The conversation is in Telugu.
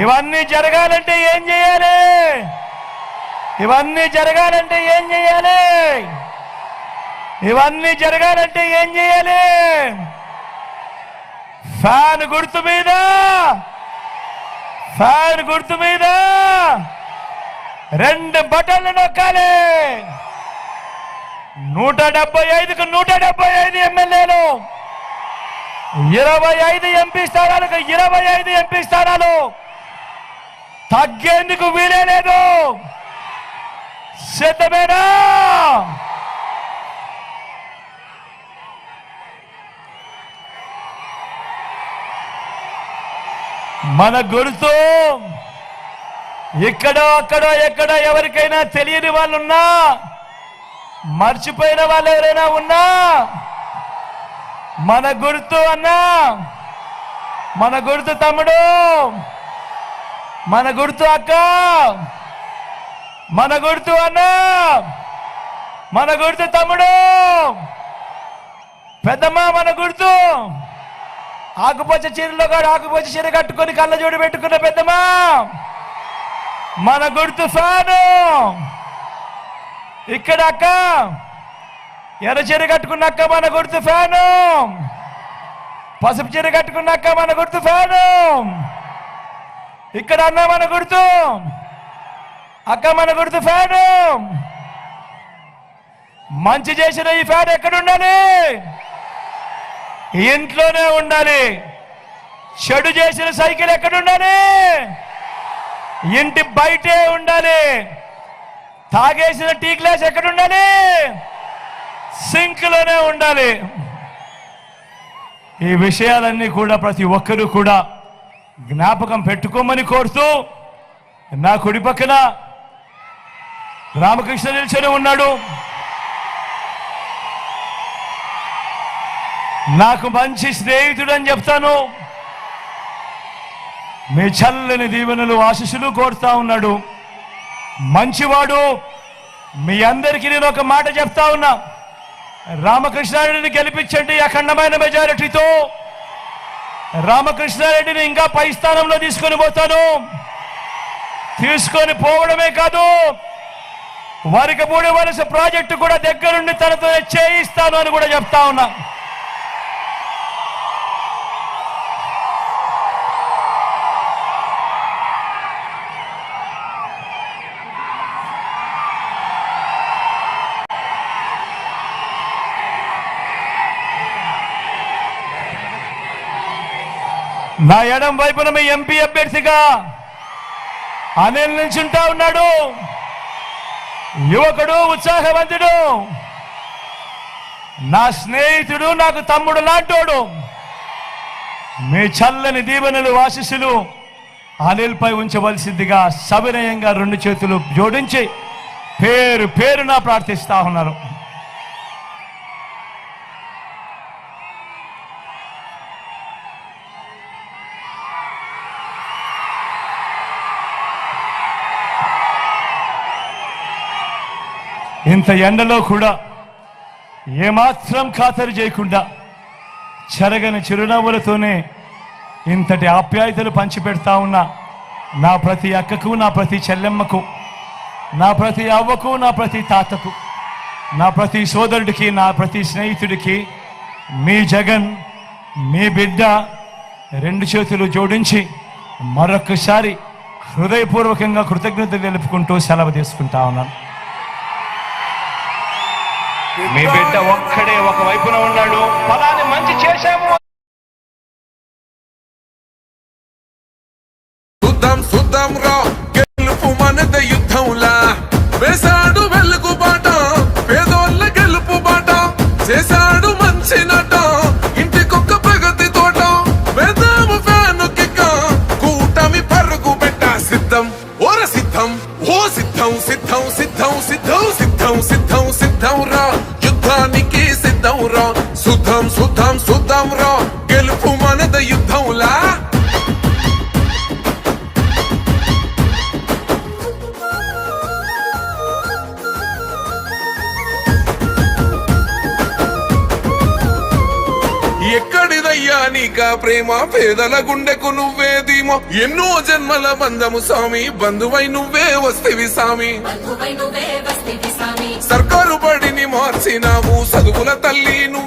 ఇవన్నీ జరగాలంటే ఏం చేయాలి? ఇవన్నీ జరగాలంటే ఏం చేయాలి? ఇవన్నీ జరగాలంటే ఏం చేయాలి? ఫ్యాన్ గుర్తు మీద! ఫ్యాన్ గుర్తు మీద! రెండు బటన్లు నొక్కాలి! నూట డెబ్బై ఐదుకు నూట డెబ్బై ఐదు ఎమ్మెల్యేలు! ఇరవై ఐదు ఎంపీ స్థానాలకు ఇరవై ఐదు ఎంపీ స్థానాలు! తగ్గేందుకు వీలే లేదు సిద్ధమేనా మన గుర్తు ఎక్కడో అక్కడో ఎక్కడో ఎవరికైనా తెలియని వాళ్ళు ఉన్నా మర్చిపోయిన వాళ్ళు ఎవరైనా ఉన్నా మన గుర్తు అన్నా మన గుర్తు తమ్ముడు. మన గుర్తు అక్క. మన గుర్తు అన్న. మన గుర్తు తమ్ముడు. పెద్దమ్మ మన గుర్తు. ఆకుపచ్చ చీరలో కాదు ఆకుపచ్చ చీర కట్టుకొని కళ్ళ జోడు పెట్టుకున్న పెద్దమ్మ. మన గుర్తు సాను ఇక్కడ అక్క. ఎర్ర చీర కట్టుకున్న అక్క మన గుర్తు ఫ్యాను. పసుపు చీర కట్టుకున్న అక్క మన గుర్తు ఫ్యాను. ఇక్కడ అన్న మన గుర్తు. అక్క మన గుర్తు ఫ్యాడు మంచి చేసిన ఈ ఫ్యాన్ ఎక్కడ ఉండాలి ఇంట్లోనే ఉండాలి. చెడు చేసిన సైకిల్ ఎక్కడ ఉండాలి ఇంటి బయటే ఉండాలి. తాగేసిన టీ గ్లాస్ ఎక్కడ ఉండాలి సింక్లోనే ఉండాలి. ఈ విషయాలన్నీ కూడా ప్రతి ఒక్కరూ కూడా జ్ఞాపకం పెట్టుకోమని కోరుతూ నా కుడి పక్కన రామకృష్ణ నిల్చొని ఉన్నాడు. నాకు మంచి స్నేహితుడు అని చెప్తాను. మీ చల్లని దీవెనలు ఆశీస్సులు కోరుతా ఉన్నాడు. మంచివాడు మీ అందరికీ నేను ఒక మాట చెప్తా ఉన్నా. రామకృష్ణారెడ్డిని గెలిపించండి అఖండమైన మెజారిటీతో రామకృష్ణారెడ్డిని ఇంకా పై స్థానంలో తీసుకొని పోతాను. తీసుకొని పోవడమే కాదు వారికి మూడు వలస ప్రాజెక్టు కూడా దగ్గరుండి తనతో చేయిస్తాను అని కూడా చెప్తా ఉన్నా. నా ఎడం వైపున మీ ఎంపీ అభ్యర్థిగా అనిల్ నిల్చుంటా ఉన్నాడు. యువకుడు ఉత్సాహవంతుడు. నా స్నేహితుడు నాకు తమ్ముడు లాంటోడు. మీ చల్లని దీవెనలు ఆశీస్సులు అనిల్పై ఉంచవలసిందిగా సవినయంగా రెండు చేతులు జోడించి పేరు పేరున ప్రార్థిస్తా ఉన్నారు. ఇంత ఎండలో కూడా ఏమాత్రం ఖాతరు చేయకుండా చెరగని చిరునవ్వులతోనే ఇంతటి ఆప్యాయతలు పంచిపెడతా ఉన్నా నా ప్రతి అక్కకు నా ప్రతి చెల్లెమ్మకు నా ప్రతి అవ్వకు నా ప్రతి తాతకు నా ప్రతి సోదరుడికి నా ప్రతి స్నేహితుడికి మీ జగన్ మీ బిడ్డ రెండు చేతులు జోడించి మరొకసారి హృదయపూర్వకంగా కృతజ్ఞతలు తెలుపుకుంటూ సెలవు తీసుకుంటా ఉన్నాను. మీ బిడ్డ ఒక్కడే ఒక వైపున ఉన్నాడు. ఫలాన్ని మంచి చేశాము. చూద్దాం చూద్దాం రా గెలుపు మనద యుద్ధంలా. వేశాడు వెలుగు బాట పేదోళ్ళ గెలుపు బాట. చేశాడు మంచి నట ఇంటికొక్క ప్రగతి తోట. వేదాము ఫ్యాను కిక్క కూటమి పరుగు పెట్ట సిద్ధం. ఓర సిద్ధం ఓ సిద్ధం సిద్ధం సిద్ధం సిద్ధం సిద్ధం సిద్ధం సిద్ధం రా. యుద్ధానికి సిద్ధం రా. సుధం సుధం సుధం రా. గెలుపు మనద యుద్ధంలా? ఎక్కడిదయ్యా నీక ప్రేమ? పేదల గుండెకు నువ్వే ధీమో. ఎన్నో జన్మల బంధము స్వామి. బంధువై నువ్వే వస్తేవి స్వామి. సర్కారు బడిని తల్లి నువ్వు